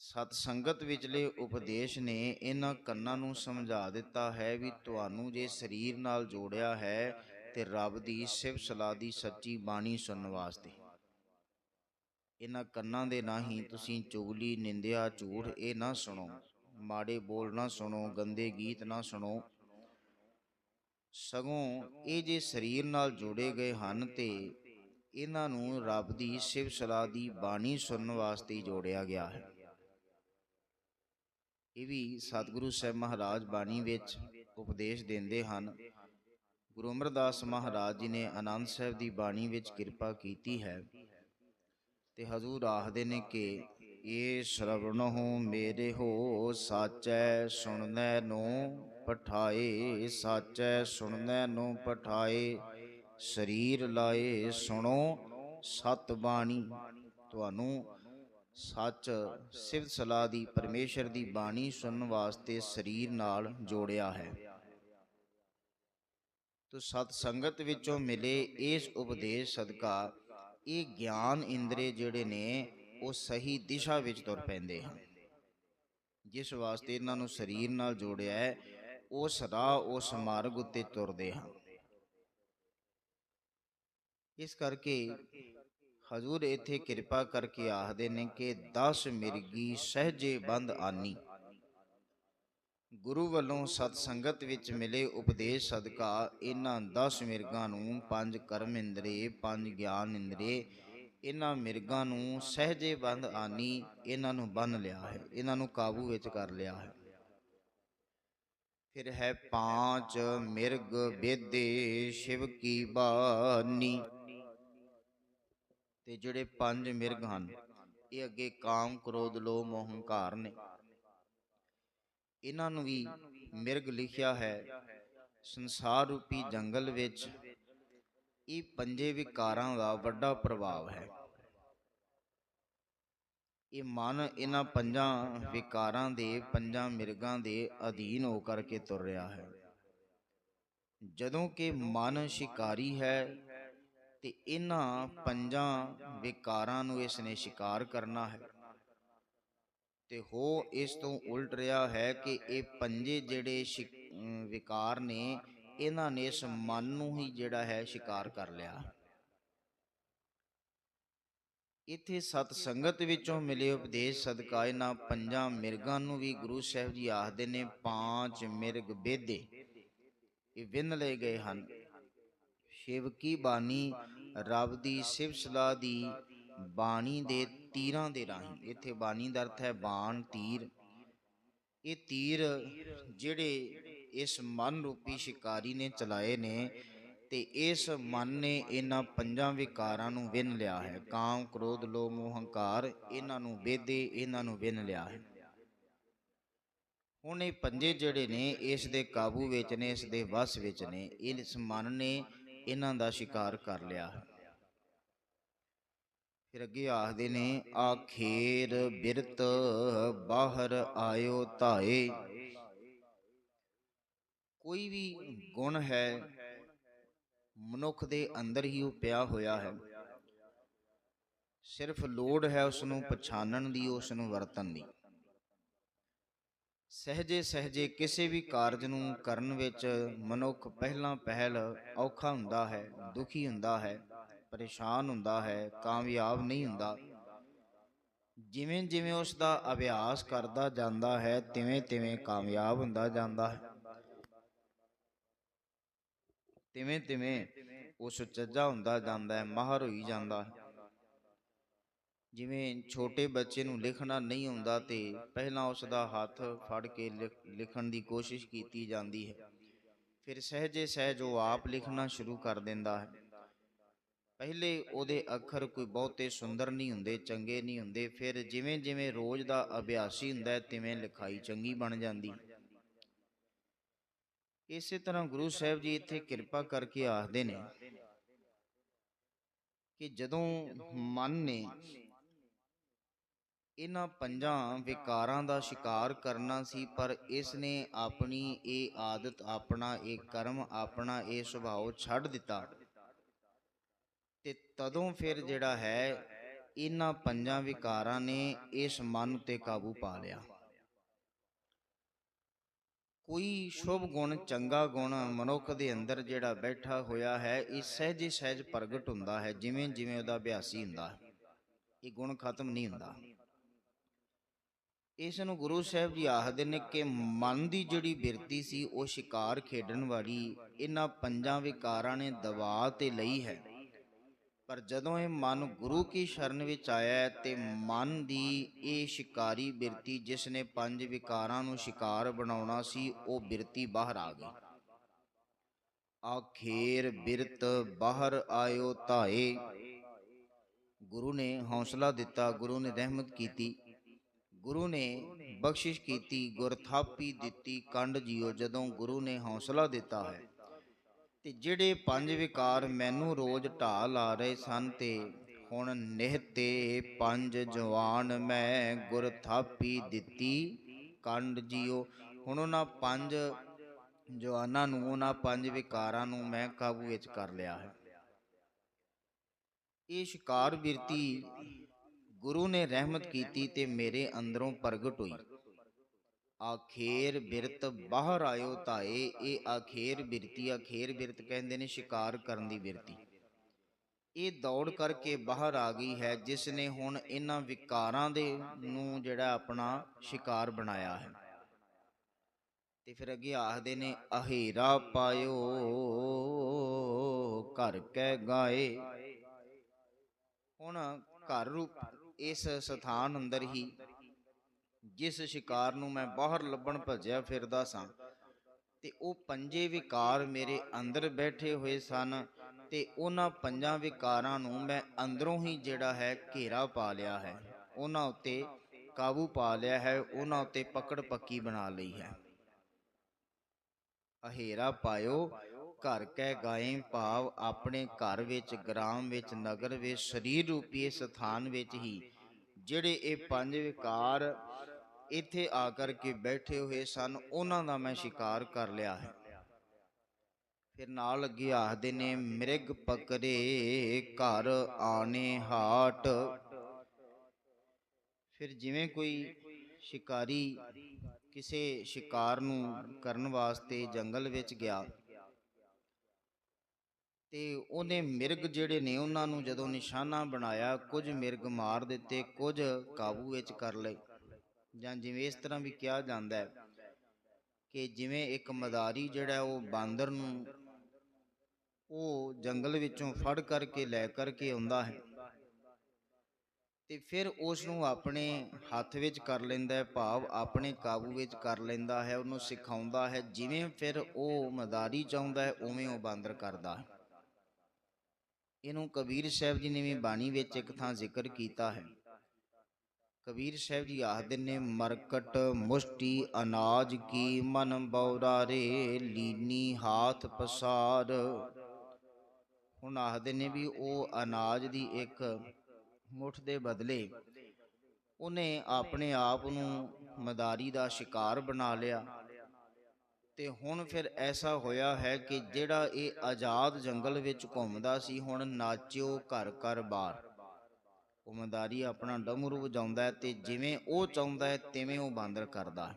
ਸਤ ਸੰਗਤ ਵਿਚਲੇ ਉਪਦੇਸ਼ ਨੇ ਇਹਨਾਂ ਕੰਨਾਂ ਨੂੰ ਸਮਝਾ ਦਿੱਤਾ ਹੈ ਵੀ ਤੁਹਾਨੂੰ ਜੇ ਸਰੀਰ ਨਾਲ ਜੋੜਿਆ ਹੈ ਤੇ ਰੱਬ ਦੀ ਸਿਫਤ ਸਲਾਹ ਦੀ ਸੱਚੀ ਬਾਣੀ ਸੁਣਨ ਵਾਸਤੇ। ਇਹਨਾਂ ਕੰਨਾਂ ਦੇ ਰਾਹੀਂ ਤੁਸੀਂ ਚੁਗਲੀ ਨਿੰਦਿਆ ਝੂਠ ਇਹ ਨਾ ਸੁਣੋ। ਮਾੜੇ ਬੋਲ ਨਾ ਸੁਣੋ ਗੰਦੇ ਗੀਤ ਨਾ ਸੁਣੋ। ਸਗੋਂ ਇਹ ਜੇ ਸਰੀਰ ਨਾਲ ਜੋੜੇ ਗਏ ਹਨ ਤੇ ਇਹਨਾਂ ਨੂੰ ਰੱਬ ਦੀ ਸਿਫਤ ਸਲਾਹ ਦੀ ਬਾਣੀ ਸੁਣਨ ਵਾਸਤੇ ਜੋੜਿਆ ਗਿਆ ਹੈ। ਇਹ ਵੀ ਸਤਿਗੁਰੂ ਸਾਹਿਬ ਮਹਾਰਾਜ ਬਾਣੀ ਵਿੱਚ ਉਪਦੇਸ਼ ਦਿੰਦੇ ਹਨ। ਗੁਰੂ ਅਮਰਦਾਸ ਮਹਾਰਾਜ ਜੀ ਨੇ ਆਨੰਦ ਸਾਹਿਬ ਦੀ ਬਾਣੀ ਵਿੱਚ ਕਿਰਪਾ ਕੀਤੀ ਹੈ ਤੇ ਹਜ਼ੂਰ ਆਖਦੇ ਨੇ ਕਿ ਇਹ ਸ਼ਰਵਣਹੁ ਮੇਰੇ ਹੋ ਸਾਚੈ ਸੁਣਨੈ ਨੂੰ ਪਠਾਏ, ਸਾਚੈ ਸੁਣਨੈ ਨੂੰ ਪਠਾਏ, ਸਰੀਰ ਲਾਏ ਸੁਣੋ ਸਤ ਬਾਣੀ। ਤੁਹਾਨੂੰ ਸੱਚ, ਸਿਵ ਸਲਾਹ ਦੀ ਪਰਮੇਸ਼ਰ ਦੀ ਬਾਣੀ ਸੁਣਨ ਵਾਸਤੇ ਸਰੀਰ ਨਾਲ ਜੋੜਿਆ ਹੈ। ਤੋ ਸਤ ਸੰਗਤ ਵਿੱਚੋਂ ਮਿਲੇ ਇਸ ਉਪਦੇਸ਼ ਸਦਕਾ, ਇਹ ਗਿਆਨ ਇੰਦਰੇ ਜਿਹੜੇ ਨੇ, ਉਹ ਸਹੀ ਦਿਸ਼ਾ ਵਿੱਚ ਤੁਰ ਪੈਂਦੇ ਹਨ। ਜਿਸ ਵਾਸਤੇ ਇਹਨਾਂ ਨੂੰ ਸਰੀਰ ਨਾਲ ਜੋੜਿਆ ਹੈ ਉਸ ਰਾਹ ਉਸ ਮਾਰਗ ਉੱਤੇ ਤੁਰਦੇ ਹਨ। ਇਸ ਕਰਕੇ ਹਜ਼ੂਰ ਇੱਥੇ ਕਿਰਪਾ ਕਰਕੇ ਆਖਦੇ ਨੇ ਕਿ 10 ਮਿਰਗੀ ਸਹਜੇ ਬੰਦ ਆਨੀ। ਗੁਰੂ ਵੱਲੋਂ ਸਤ ਸੰਗਤ ਵਿੱਚ ਮਿਲੇ ਉਪਦੇਸ਼ ਸਦਕਾ ਇਹਨਾਂ 10 ਮਿਰਗਾਂ ਨੂੰ ਪੰਜ ਕਰਮ ਇੰਦਰੇ ਪੰਜ ਗਿਆਨ ਇੰਦਰੇ ਇਹਨਾਂ ਮਿਰਗਾਂ ਨੂੰ ਸਹਜੇ ਬੰਦ ਆਨੀ, ਇਹਨਾਂ ਨੂੰ ਬੰਨ ਲਿਆ ਹੈ, ਇਹਨਾਂ ਨੂੰ ਕਾਬੂ ਵਿੱਚ ਕਰ ਲਿਆ ਹੈ। ਫਿਰ ਹੈ ਪਾਂਚ ਮਿਰਗ ਬੇਦੇ ਸ਼ਿਵ ਕੀ ਬਾਨੀ। ਤੇ ਜਿਹੜੇ ਪੰਜ ਮਿਰਗ ਹਨ, ਇਹ ਅੱਗੇ ਕਾਮ, ਕ੍ਰੋਧ, ਲੋਭ ਮੋਹ ਨੇ। ਇਹਨਾਂ ਨੂੰ ਵੀ ਮਿਰਗ ਲਿਖਿਆ ਹੈ, ਸੰਸਾਰ ਰੂਪੀ ਜੰਗਲ ਵਿੱਚ ਇਹ ਪੰਜੇ ਵਿਕਾਰਾਂ ਦਾ ਵੱਡਾ ਪ੍ਰਭਾਵ ਹੈ। ਇਹ ਮਨ ਇਹਨਾਂ ਪੰਜਾਂ ਵਿਕਾਰਾਂ ਦੇ, ਪੰਜਾਂ ਮਿਰਗਾਂ ਦੇ ਅਧੀਨ ਹੋ ਕਰਕੇ ਤੁਰ ਰਿਹਾ ਹੈ। ਜਦੋਂ ਕਿ ਮਨ ਸ਼ਿਕਾਰੀ ਹੈ ਤੇ ਇਹਨਾਂ ਪੰਜਾਂ ਵਿਕਾਰਾਂ ਨੂੰ ਇਸ ਨੇ ਸ਼ਿਕਾਰ ਕਰਨਾ ਹੈ। ਤੇ ਹੋ ਇਸ ਤੋਂ ਉਲਟ ਰਿਹਾ ਹੈ ਕਿ ਇਹ ਪੰਜੇ ਜਿਹੜੇ ਸ਼ਿਕ- ਵਿਕਾਰ ਨੇ, ਇਹਨਾਂ ਨੇ ਇਸ ਮਨ ਨੂੰ ਹੀ ਜਿਹੜਾ ਹੈ ਸ਼ਿਕਾਰ ਕਰ ਲਿਆ। ਇੱਥੇ ਸਤ ਸੰਗਤ ਵਿੱਚੋਂ ਮਿਲੇ ਉਪਦੇਸ਼ ਸਦਕਾ ਇਹਨਾਂ ਪੰਜਾਂ ਮਿਰਗਾਂ ਨੂੰ ਵੀ ਗੁਰੂ ਸਾਹਿਬ ਜੀ ਆਖਦੇ ਨੇ, ਪਾਂਚ ਮਿਰਗ ਬੇਦੇ ਇਹ ਵਿੰਨ ਲਏ ਗਏ ਹਨ। ਸ਼ਿਵ ਕੀ ਬਾਣੀ ਰੱਬ ਦੀ ਸਿਫਤ ਸਲਾਹ ਦੀ ਬਾਣੀ ਦੇ ਤੀਰਾਂ ਦੇ ਰਾਹੀਂ। ਇੱਥੇ ਬਾਣੀ ਦਾ ਅਰਥ ਹੈ ਬਾਣ, ਤੀਰ। ਇਹ ਤੀਰ ਜਿਹੜੇ ਇਸ ਮਨ ਰੂਪੀ ਸ਼ਿਕਾਰੀ ਨੇ ਚਲਾਏ ਨੇ ਤੇ ਇਸ ਮਨ ਨੇ ਇਹਨਾਂ ਪੰਜਾਂ ਵਿਕਾਰਾਂ ਨੂੰ ਵਿੰਨ ਲਿਆ ਹੈ। ਕਾਮ, ਕ੍ਰੋਧ, ਲੋਭ, ਮੋਹ, ਹੰਕਾਰ ਇਹਨਾਂ ਨੂੰ ਵੇਦੇ, ਇਹਨਾਂ ਨੂੰ ਵਿੰਨ ਲਿਆ ਹੈ। ਹੁਣ ਇਹ ਪੰਜੇ ਜਿਹੜੇ ਨੇ ਇਸ ਦੇ ਕਾਬੂ ਵਿੱਚ ਨੇ, ਇਸ ਦੇ ਵਸ ਵਿੱਚ ਨੇ। ਇਸ ਮਨ ਨੇ ਇਹਨਾਂ ਦਾ ਸ਼ਿਕਾਰ ਕਰ ਲਿਆ। ਹੈ ਫਿਰ ਅੱਗੇ ਆਖਦੇ ਨੇ, ਆਖੇਰ ਬਿਰਤ ਬਾਹਰ ਆਇਓ ਧਾਏ। ਕੋਈ ਵੀ ਗੁਣ ਹੈ, ਮਨੁੱਖ ਦੇ ਅੰਦਰ ਹੀ ਉਹ ਪਿਆ ਹੋਇਆ ਹੈ। ਸਿਰਫ ਲੋੜ ਹੈ ਉਸ ਨੂੰ ਪਛਾਣਨ ਦੀ ਉਸ ਨੂੰ ਵਰਤਣ ਦੀ। ਸਹਜੇ ਸਹਜੇ ਕਿਸੇ ਵੀ ਕਾਰਜ ਨੂੰ ਕਰਨ ਵਿੱਚ ਮਨੁੱਖ ਪਹਿਲਾਂ ਪਹਿਲ ਔਖਾ ਹੁੰਦਾ ਹੈ, ਦੁਖੀ ਹੁੰਦਾ ਹੈ, ਪਰੇਸ਼ਾਨ ਹੁੰਦਾ ਹੈ, ਕਾਮਯਾਬ ਨਹੀਂ ਹੁੰਦਾ। ਜਿਵੇਂ ਜਿਵੇਂ ਉਸ ਦਾ ਅਭਿਆਸ ਕਰਦਾ ਜਾਂਦਾ ਹੈ ਤਿਵੇਂ ਤਿਵੇਂ ਕਾਮਯਾਬ ਹੁੰਦਾ ਜਾਂਦਾ ਹੈ। ਤਿਵੇਂ ਤਿਵੇਂ ਉਸ ਚੱਜਾ ਹੁੰਦਾ ਜਾਂਦਾ ਹੈ, ਮਾਹਰ ਹੋਈ ਜਾਂਦਾ ਹੈ। ਜਿਵੇਂ ਛੋਟੇ ਬੱਚੇ ਨੂੰ ਲਿਖਣਾ ਨਹੀਂ ਆਉਂਦਾ ਤੇ ਪਹਿਲਾਂ ਉਸ ਦਾ ਹੱਥ ਫੜ ਕੇ ਲਿਖ- ਲਿਖਣ ਦੀ ਕੋਸ਼ਿਸ਼ ਕੀਤੀ ਜਾਂਦੀ ਹੈ। ਫਿਰ ਸਹਿਜੇ ਸਹਿਜ ਉਹ ਆਪ ਲਿਖਣਾ ਸ਼ੁਰੂ ਕਰ ਦਿੰਦਾ ਹੈ। ਪਹਿਲੇ ਉਹਦੇ ਅੱਖਰ ਕੋਈ ਬਹੁਤੇ ਸੁੰਦਰ ਨਹੀਂ ਹੁੰਦੇ, ਚੰਗੇ ਨਹੀਂ ਹੁੰਦੇ, ਫਿਰ ਜਿਵੇਂ ਜਿਵੇਂ ਰੋਜ਼ ਦਾ ਅਭਿਆਸੀ ਹੁੰਦਾ ਹੈ, ਤਿਵੇਂ ਲਿਖਾਈ ਚੰਗੀ ਬਣ ਜਾਂਦੀ ਇਸੇ ਤਰ੍ਹਾਂ ਗੁਰੂ ਸਾਹਿਬ ਜੀ ਇੱਥੇ ਕਿਰਪਾ ਕਰਕੇ ਆਖਦੇ ਨੇ ਕਿ ਜਦੋਂ ਮਨ ਨੇ ਇਹਨਾਂ ਪੰਜਾਂ ਵਿਕਾਰਾਂ ਦਾ ਸ਼ਿਕਾਰ ਕਰਨਾ ਸੀ, ਪਰ ਇਸ ਨੇ ਆਪਣੀ ਇਹ ਆਦਤ ਆਪਣਾ, ਇਹ ਕਰਮ ਆਪਣਾ, ਇਹ ਸੁਭਾਅ ਛੱਡ ਦਿੱਤਾ। ਤੇ ਤਦੋਂ ਫਿਰ ਜਿਹੜਾ ਹੈ, ਇਹਨਾਂ ਪੰਜਾਂ ਵਿਕਾਰਾਂ ਨੇ ਇਸ ਮਨ ਉੱਤੇ ਕਾਬੂ ਪਾ ਲਿਆ। ਕੋਈ ਸ਼ੁਭ ਗੁਣ, ਚੰਗਾ ਗੁਣ ਮਨੁੱਖ ਦੇ ਅੰਦਰ ਜਿਹੜਾ ਬੈਠਾ ਹੋਇਆ ਹੈ, ਇਹ ਸਹਿਜ ਸਹਿਜ ਪ੍ਰਗਟ ਹੁੰਦਾ ਹੈ ਜਿਵੇਂ ਜਿਵੇਂ ਉਹਦਾ ਅਭਿਆਸੀ ਹੁੰਦਾ ਹੈ। ਇਹ ਗੁਣ ਖਤਮ ਨਹੀਂ ਹੁੰਦਾ। ਇਸ ਨੂੰ ਗੁਰੂ ਸਾਹਿਬ ਜੀ ਆਖਦੇ ਨੇ ਕਿ ਮਨ ਦੀ ਜਿਹੜੀ ਬਿਰਤੀ ਸੀ, ਉਹ ਸ਼ਿਕਾਰ ਖੇਡਣ ਵਾਲੀ ਇਹਨਾਂ ਪੰਜਾਂ ਵਿਕਾਰਾਂ ਨੇ ਦਬਾਅ ਤੇ ਲਈ ਹੈ। ਪਰ ਜਦੋਂ ਇਹ ਮਨ ਗੁਰੂ ਕੀ ਸ਼ਰਨ ਵਿੱਚ ਆਇਆ ਤੇ ਮਨ ਦੀ ਇਹ ਸ਼ਿਕਾਰੀ ਬਿਰਤੀ ਜਿਸ ਨੇ ਪੰਜ ਵਿਕਾਰਾਂ ਨੂੰ ਸ਼ਿਕਾਰ ਬਣਾਉਣਾ ਸੀ, ਉਹ ਬਿਰਤੀ ਬਾਹਰ ਆ ਗਈ। ਆਖੇਰ ਬਿਰਤ ਬਾਹਰ ਆਇਓ ਧਾਏ। ਗੁਰੂ ਨੇ ਹੌਸਲਾ ਦਿੱਤਾ, ਗੁਰੂ ਨੇ ਰਹਿਮਤ ਕੀਤੀ। ਗੁਰੂ ਨੇ ਬਖਸ਼ਿਸ਼ ਕੀਤੀ ਗੁਰ ਥਾਪੀ ਦਿੱਤੀ ਕੰਡ ਜਿਓ ਜਦੋਂ ਗੁਰੂ ਨੇ ਹੌਸਲਾ ਦਿੱਤਾ ਹੈ। ਤੇ ਜਿਹੜੇ ਪੰਜ ਵਿਕਾਰ ਮੈਨੂੰ ਰੋਜ਼ ਢਾ ਲਾ ਰਹੇ ਸਨ ਤੇ ਹੁਣ ਨਿਹਤੇ ਪੰਜ ਜਵਾਨ ਮੈਂ ਗੁਰ ਥਾਪੀ ਦਿੱਤੀ ਕੰਡ ਜਿਓ। ਹੁਣ ਉਹਨਾਂ ਪੰਜ ਜਵਾਨਾਂ ਨੂੰ, ਉਹਨਾਂ ਪੰਜ ਵਿਕਾਰਾਂ ਨੂੰ ਮੈਂ ਕਾਬੂ ਵਿੱਚ ਕਰ ਲਿਆ ਹੈ। ਇਹ ਸ਼ਿਕਾਰ ਬਿਰਤੀ ਗੁਰੂ ਨੇ ਰਹਿਮਤ ਕੀਤੀ ਤੇ ਮੇਰੇ ਅੰਦਰੋਂ ਪ੍ਰਗਟ ਹੋਈ। ਆਖੇਰ ਬਿਰਤ ਬਾਹਰ ਆਇਓ ਧਾਏ ਇਹ ਆਖੇਰ ਬਿਰਤੀ, ਆਖੇਰ ਬਿਰਤ ਕਹਿੰਦੇ ਨੇ ਸ਼ਿਕਾਰ ਕਰਨ ਦੀ ਬਿਰਤੀ। ਇਹ ਦੌੜ ਕਰਕੇ ਬਾਹਰ ਆ ਗਈ ਹੈ, ਜਿਸ ਨੇ ਹੁਣ ਇਹਨਾਂ ਵਿਕਾਰਾਂ ਦੇ ਨੂੰ ਜਿਹੜਾ ਆਪਣਾ ਸ਼ਿਕਾਰ ਬਣਾਇਆ ਹੈ। ਤੇ ਫਿਰ ਅੱਗੇ ਆਖਦੇ ਨੇ, ਅਹੇਰਾ ਪਾਇਓ, ਘਰ ਕੈ ਗਾਏ। ਹੁਣ ਘਰ ਰੂਪ ਇਸ ਸਥਾਨ ਅੰਦਰ ਹੀ ਜਿਸ ਸ਼ਿਕਾਰ ਨੂੰ ਮੈਂ ਬਾਹਰ ਲੱਭਣ ਭੱਜਿਆ ਫਿਰਦਾ ਸਾਂ ਤੇ ਉਹ ਪੰਜੇ ਵਿਕਾਰ ਮੇਰੇ ਅੰਦਰ ਬੈਠੇ ਹੋਏ ਸਨ ਤੇ ਉਹਨਾਂ ਪੰਜਾਂ ਵਿਕਾਰਾਂ ਨੂੰ ਮੈਂ ਅੰਦਰੋਂ ਹੀ ਜਿਹੜਾ ਹੈ ਘੇਰਾ ਪਾ ਲਿਆ ਹੈ। ਉਹਨਾਂ ਉੱਤੇ ਕਾਬੂ ਪਾ ਲਿਆ ਹੈ, ਉਹਨਾਂ ਉੱਤੇ ਪਕੜ ਪੱਕੀ ਬਣਾ ਲਈ ਹੈ। ਅਹੇਰਾ ਪਾਇਓ ਘਰ ਕੈ ਗਾਏ ਭਾਵ ਆਪਣੇ ਘਰ ਵਿੱਚ, ਗ੍ਰਾਮ ਵਿੱਚ, ਨਗਰ ਵਿੱਚ, ਸਰੀਰ ਰੂਪੀ ਸਥਾਨ ਵਿੱਚ ਹੀ, ਜਿਹੜੇ ਇਹ ਪੰਜ ਵਿਕਾਰ ਇੱਥੇ ਆ ਕਰਕੇ ਬੈਠੇ ਹੋਏ ਸਨ, ਉਹਨਾਂ ਦਾ ਮੈਂ ਸ਼ਿਕਾਰ ਕਰ ਲਿਆ ਹੈ। ਫਿਰ ਨਾਲ ਅੱਗੇ ਆਖਦੇ ਨੇ, ਮਿਰਗ ਪਕਰੇ ਘਰ ਆਣੇ ਹਾਟ। ਫਿਰ ਜਿਵੇਂ ਕੋਈ ਸ਼ਿਕਾਰੀ ਕਿਸੇ ਸ਼ਿਕਾਰ ਨੂੰ ਕਰਨ ਵਾਸਤੇ ਜੰਗਲ ਵਿੱਚ ਗਿਆ ਤੇ ਉਹਨੇ ਮਿਰਗ ਜਿਹੜੇ ਨੇ ਉਹਨਾਂ ਨੂੰ ਜਦੋਂ ਨਿਸ਼ਾਨਾ ਬਣਾਇਆ, ਕੁਝ ਮਿਰਗ ਮਾਰ ਦਿੱਤੇ, ਕੁਝ ਕਾਬੂ ਵਿੱਚ ਕਰ ਲਏ। ਜਾਂ ਜਿਵੇਂ ਇਸ ਤਰ੍ਹਾਂ ਵੀ ਕਿਹਾ ਜਾਂਦਾ ਹੈ ਕਿ ਜਿਵੇਂ ਇੱਕ ਮਦਾਰੀ ਜਿਹੜਾ ਉਹ ਬਾਂਦਰ ਨੂੰ ਉਹ ਜੰਗਲ ਵਿੱਚੋਂ ਫੜ ਕਰਕੇ ਲੈ ਕਰਕੇ ਆਉਂਦਾ ਹੈ ਤੇ ਫਿਰ ਉਸ ਨੂੰ ਆਪਣੇ ਹੱਥ ਵਿੱਚ ਕਰ ਲੈਂਦਾ ਹੈ, ਭਾਵ ਆਪਣੇ ਕਾਬੂ ਵਿੱਚ ਕਰ ਲੈਂਦਾ ਹੈ, ਉਹਨੂੰ ਸਿਖਾਉਂਦਾ ਹੈ। ਜਿਵੇਂ ਫਿਰ ਉਹ ਮਦਾਰੀ ਚਾਹੁੰਦਾ ਹੈ, ਉਵੇਂ ਉਹ ਬਾਂਦਰ ਕਰਦਾ ਹੈ। ਇਹਨੂੰ ਕਬੀਰ ਸਾਹਿਬ ਜੀ ਨੇ ਵੀ ਬਾਣੀ ਵਿੱਚ ਇੱਕ ਥਾਂ ਜ਼ਿਕਰ ਕੀਤਾ ਹੈ। ਕਬੀਰ ਸਾਹਿਬ ਜੀ ਆਖਦੇ ਨੇ ਮਰਕਟ ਮੁਸ਼ਟੀ ਅਨਾਜ ਕੀ ਮਨ ਬੌਰਾਰੇ ਲੀਨੀ ਹਾਥ ਪਸਾਰ। ਹੁਣ ਆਖਦੇ ਨੇ ਵੀ ਉਹ ਅਨਾਜ ਦੀ ਇੱਕ ਮੁੱਠ ਦੇ ਬਦਲੇ ਉਹਨੇ ਆਪਣੇ ਆਪ ਨੂੰ ਮਦਾਰੀ ਦਾ ਸ਼ਿਕਾਰ ਬਣਾ ਲਿਆ। ਤੇ ਹੁਣ ਫਿਰ ਐਸਾ ਹੋਇਆ ਹੈ ਕਿ ਜਿਹੜਾ ਇਹ ਆਜ਼ਾਦ ਜੰਗਲ ਵਿੱਚ ਘੁੰਮਦਾ ਸੀ, ਹੁਣ ਨਾਚਿਓ ਘਰ ਘਰ ਬਾਹਰ। ਉਹ ਮਦਾਰੀ ਆਪਣਾ ਡਮਰੂ ਵਜਾਉਂਦਾ ਹੈ ਤੇ ਜਿਵੇਂ ਉਹ ਚਾਹੁੰਦਾ ਹੈ, ਤਿਵੇਂ ਉਹ ਬਾਂਦਰ ਕਰਦਾ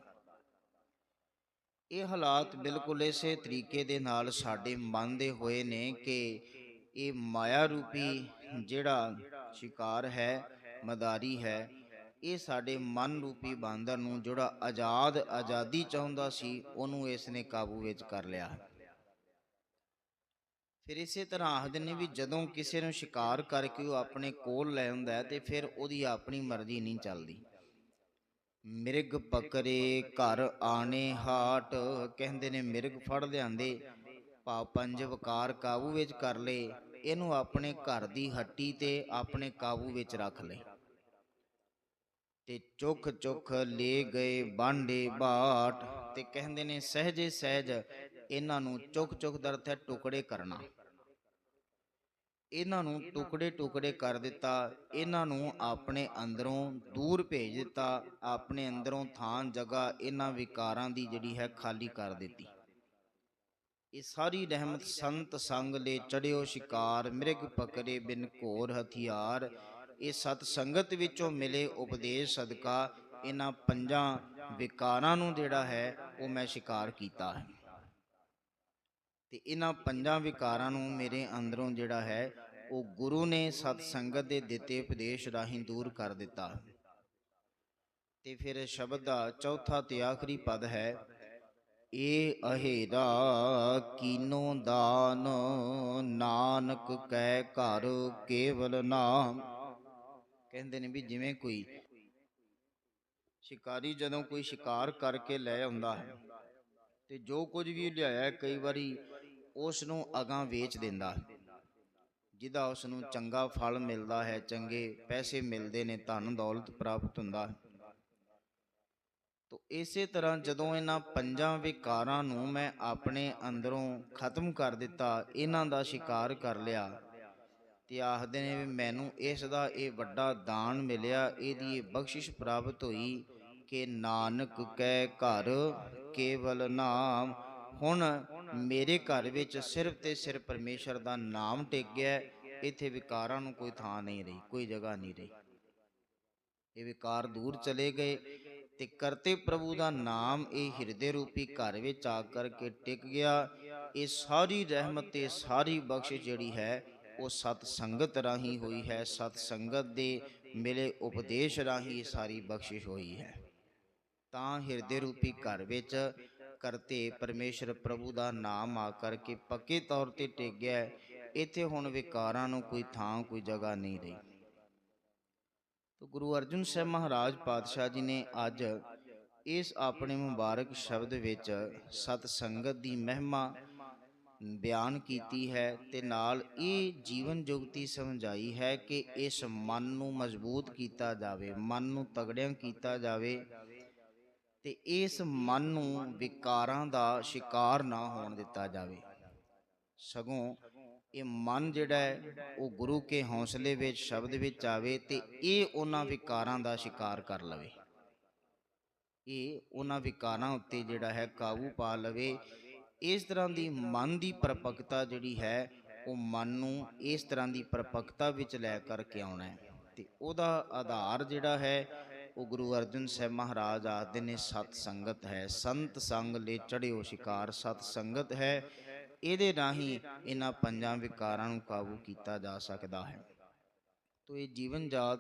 ਇਹ ਹਾਲਾਤ ਬਿਲਕੁਲ ਇਸੇ ਤਰੀਕੇ ਦੇ ਨਾਲ ਸਾਡੇ ਮਨ ਦੇ ਹੋਏ ਨੇ ਕਿ ਇਹ ਮਾਇਆ ਰੂਪੀ ਜਿਹੜਾ ਸ਼ਿਕਾਰ ਹੈ, ਮਦਾਰੀ ਹੈ ਇਹ ਸਾਡੇ ਮਨ ਰੂਪੀ ਬਾਂਦਰ ਨੂੰ ਜਿਹੜਾ ਆਜ਼ਾਦ ਆਜ਼ਾਦੀ ਚਾਹੁੰਦਾ ਸੀ, ਉਹਨੂੰ ਇਸ ਨੇ ਕਾਬੂ ਵਿੱਚ ਕਰ ਲਿਆ। ਫਿਰ ਇਸੇ ਤਰ੍ਹਾਂ ਆਖਦੇ ਨੇ ਵੀ ਜਦੋਂ ਕਿਸੇ ਨੂੰ ਸ਼ਿਕਾਰ ਕਰਕੇ ਉਹ ਆਪਣੇ ਕੋਲ ਲੈ ਆਉਂਦਾ ਹੈ, ਤੇ ਫਿਰ ਉਹਦੀ ਆਪਣੀ ਮਰਜ਼ੀ ਨਹੀਂ ਚੱਲਦੀ। ਮਿਰਗ ਪਕਰੇ ਘਰ ਆਣੇ ਹਾਟ, ਕਹਿੰਦੇ ਨੇ ਮਿਰਗ ਫੜ ਲਿਆਂਦੇ ਪਾ ਪੰਜ ਵਕਾਰ ਕਾਬੂ ਵਿੱਚ ਕਰ ਲਏ, ਇਹਨੂੰ ਆਪਣੇ ਘਰ ਦੀ ਹੱਟੀ ਤੇ ਆਪਣੇ ਕਾਬੂ ਵਿੱਚ ਰੱਖ ਲਏ। ਤੇ ਚੁੱਖ ਚੁੱਕ ਲੈ ਗਏ ਬਾਂਡੇ ਬਾਟ ਤੇ ਕਹਿੰਦੇ ਨੇ, ਸਹਜੇ ਸਹਿਜ ਇਹਨਾਂ ਨੂੰ ਚੁੱਕ ਚੁੱਕ ਦਰਤ ਹੈ ਟੁਕੜੇ ਕਰਨਾ। ਇਹਨਾਂ ਨੂੰ ਟੁਕੜੇ ਟੁਕੜੇ ਕਰ ਦਿੱਤਾ, ਇਹਨਾਂ ਨੂੰ ਆਪਣੇ ਅੰਦਰੋਂ ਦੂਰ ਭੇਜ ਦਿੱਤਾ, ਆਪਣੇ ਅੰਦਰੋਂ ਥਾਂ ਜਗ੍ਹਾ ਇਹਨਾਂ ਵਿਕਾਰਾਂ ਦੀ ਜਿਹੜੀ ਹੈ ਖਾਲੀ ਕਰ ਦਿੱਤੀ। ਇਹ ਸਾਰੀ ਰਹਿਮਤ ਸੰਤ ਸੰਗ ਲੈ ਚੜਿਓ ਸ਼ਿਕਾਰ, ਮ੍ਰਿਗ ਪਕਰੇ ਬਿਨ ਘੋਰ ਹਥਿਆਰ ਇਹ ਸਤ ਸੰਗਤ ਵਿੱਚੋਂ ਮਿਲੇ ਉਪਦੇਸ਼ ਸਦਕਾ ਇਹਨਾਂ ਪੰਜਾਂ ਵਿਕਾਰਾਂ ਨੂੰ ਜਿਹੜਾ ਹੈ ਉਹ ਮੈਂ ਸ਼ਿਕਾਰ ਕੀਤਾ ਹੈ। ਤੇ ਇਹਨਾਂ ਪੰਜਾਂ ਵਿਕਾਰਾਂ ਨੂੰ ਮੇਰੇ ਅੰਦਰੋਂ ਜਿਹੜਾ ਹੈ ਉਹ ਗੁਰੂ ਨੇ ਸਤ ਸੰਗਤ ਦੇ ਦਿੱਤੇ ਉਪਦੇਸ਼ ਰਾਹੀਂ ਦੂਰ ਕਰ ਦਿੱਤਾ। ਤੇ ਫਿਰ ਸ਼ਬਦ ਦਾ ਚੌਥਾ ਤੇ ਆਖਰੀ ਪਦ ਹੈ ਇਹ ਅਹੇਰਾ ਕੀਨੋ ਦਾਨ, ਨਾਨਕ ਕਹਿ ਘਰ ਕੇਵਲ ਨਾਮ। ਕਹਿੰਦੇ ਨੇ ਵੀ ਜਿਵੇਂ ਕੋਈ ਸ਼ਿਕਾਰੀ ਜਦੋਂ ਕੋਈ ਸ਼ਿਕਾਰ ਕਰਕੇ ਲੈ ਆਉਂਦਾ ਹੈ ਤੇ ਜੋ ਕੁਝ ਵੀ ਲਿਆਇਆ ਕਈ ਵਾਰੀ ਉਸ ਨੂੰ ਅਗਾਂ ਵੇਚ ਦਿੰਦਾ ਜਿਹਦਾ ਉਸ ਨੂੰ ਚੰਗਾ ਫਲ ਮਿਲਦਾ ਹੈ, ਚੰਗੇ ਪੈਸੇ ਮਿਲਦੇ ਨੇ, ਧਨ ਦੌਲਤ ਪ੍ਰਾਪਤ ਹੁੰਦਾ ਹੈ। ਤੋ ਇਸੇ ਤਰ੍ਹਾਂ ਜਦੋਂ ਇਹਨਾਂ ਪੰਜਾਂ ਵਿਕਾਰਾਂ ਨੂੰ ਮੈਂ ਆਪਣੇ ਅੰਦਰੋਂ ਖਤਮ ਕਰ ਦਿੱਤਾ, ਇਹਨਾਂ ਦਾ ਸ਼ਿਕਾਰ ਕਰ ਲਿਆ ਤੇ ਆਖਦੇ ਨੇ ਵੀ ਮੈਨੂੰ ਇਸ ਦਾ ਇਹ ਵੱਡਾ ਦਾਨ ਮਿਲਿਆ, ਇਹਦੀ ਇਹ ਬਖਸ਼ਿਸ਼ ਪ੍ਰਾਪਤ ਹੋਈ ਕਿ ਨਾਨਕ ਕੈ ਘਰ ਕੇਵਲ ਨਾਮ। ਹੁਣ ਮੇਰੇ ਘਰ ਵਿੱਚ ਸਿਰਫ ਤੇ ਸਿਰਫ ਪਰਮੇਸ਼ਰ ਦਾ ਨਾਮ ਟਿਕ ਗਿਆ ਇੱਥੇ ਵਿਕਾਰਾਂ ਨੂੰ ਕੋਈ ਥਾਂ ਨਹੀਂ ਰਹੀ, ਕੋਈ ਜਗ੍ਹਾ ਨਹੀਂ ਰਹੀ। ਇਹ ਵਿਕਾਰ ਦੂਰ ਚਲੇ ਗਏ ਤੇ ਕਰਤੇ ਪ੍ਰਭੂ ਦਾ ਨਾਮ ਇਹ ਹਿਰਦੇ ਰੂਪੀ ਘਰ ਵਿੱਚ ਆ ਕਰਕੇ ਟਿਕ ਗਿਆ। ਇਹ ਸਾਰੀ ਰਹਿਮਤ ਤੇ ਸਾਰੀ ਬਖਸ਼ਿਸ਼ ਜਿਹੜੀ ਹੈ ਉਹ ਸਤ ਸੰਗਤ ਰਾਹੀਂ ਹੋਈ ਹੈ, ਸਤ ਸੰਗਤ ਦੇ ਮਿਲੇ ਉਪਦੇਸ਼ ਰਾਹੀਂ ਸਾਰੀ ਬਖਸ਼ਿਸ਼ ਹੋਈ ਹੈ। ਤਾਂ ਹਿਰਦੇ ਰੂਪੀ ਘਰ ਵਿੱਚ ਕਰਤੇ ਪਰਮੇਸ਼ਰ ਪ੍ਰਭੂ ਦਾ ਨਾਮ ਆ ਕਰਕੇ ਪੱਕੇ ਤੌਰ ਤੇ ਟਿਕ ਗਿਆ ਇੱਥੇ ਹੁਣ ਵਿਕਾਰਾਂ ਨੂੰ ਕੋਈ ਥਾਂ, ਕੋਈ ਜਗ੍ਹਾ ਨਹੀਂ ਰਹੀ। ਤੋ ਗੁਰੂ ਅਰਜਨ ਸਾਹਿਬ ਮਹਾਰਾਜ ਪਾਤਸ਼ਾਹ ਜੀ ਨੇ ਅੱਜ ਇਸ ਆਪਣੇ ਮੁਬਾਰਕ ਸ਼ਬਦ ਵਿੱਚ ਸਤ ਸੰਗਤ ਦੀ ਮਹਿਮਾ ਬਿਆਨ ਕੀਤੀ ਹੈ ਤੇ ਨਾਲ ਇਹ ਜੀਵਨ ਜੁਗਤੀ ਸਮਝਾਈ ਹੈ ਕਿ ਇਸ ਮਨ ਨੂੰ ਮਜ਼ਬੂਤ ਕੀਤਾ ਜਾਵੇ, ਮਨ ਨੂੰ ਤਗੜਿਆਂ ਕੀਤਾ ਜਾਵੇ ਤੇ ਇਸ ਮਨ ਨੂੰ ਵਿਕਾਰਾਂ ਦਾ ਸ਼ਿਕਾਰ ਨਾ ਹੋਣ ਦਿੱਤਾ ਜਾਵੇ। ਸਗੋਂ ਇਹ ਮਨ ਜਿਹੜਾ ਹੈ, ਉਹ ਗੁਰੂ ਕੇ ਹੌਸਲੇ ਵਿੱਚ, ਸ਼ਬਦ ਵਿੱਚ ਆਵੇ ਤੇ ਇਹ ਉਹਨਾਂ ਵਿਕਾਰਾਂ ਦਾ ਸ਼ਿਕਾਰ ਕਰ ਲਵੇ। ਇਹ ਉਹਨਾਂ ਵਿਕਾਰਾਂ ਉੱਤੇ ਜਿਹੜਾ ਹੈ ਕਾਬੂ ਪਾ ਲਵੇ ਇਸ ਤਰ੍ਹਾਂ ਦੀ ਮਨ ਦੀ ਪਰਪੱਕਤਾ ਜਿਹੜੀ ਹੈ, ਉਹ ਮਨ ਨੂੰ ਇਸ ਤਰ੍ਹਾਂ ਦੀ ਪਰਪੱਕਤਾ ਵਿੱਚ ਲੈ ਕਰਕੇ ਆਉਣਾ ਹੈ। ਤੇ ਉਹਦਾ ਆਧਾਰ ਜਿਹੜਾ ਹੈ, ਉਹ ਗੁਰੂ ਅਰਜਨ ਸਾਹਿਬ ਮਹਾਰਾਜ ਆਖਦੇ ਨੇ, ਸਤ ਸੰਗਤ ਹੈ, ਸੰਤ ਸੰਗ ਲੈ ਚੜਿਓ ਸ਼ਿਕਾਰ, ਸਤ ਸੰਗਤ ਹੈ। ਇਹਦੇ ਰਾਹੀਂ ਇਹਨਾਂ ਪੰਜਾਂ ਵਿਕਾਰਾਂ ਨੂੰ ਕਾਬੂ ਕੀਤਾ ਜਾ ਸਕਦਾ ਹੈ। ਤੋ ਇਹ ਜੀਵਨ ਜਾਤ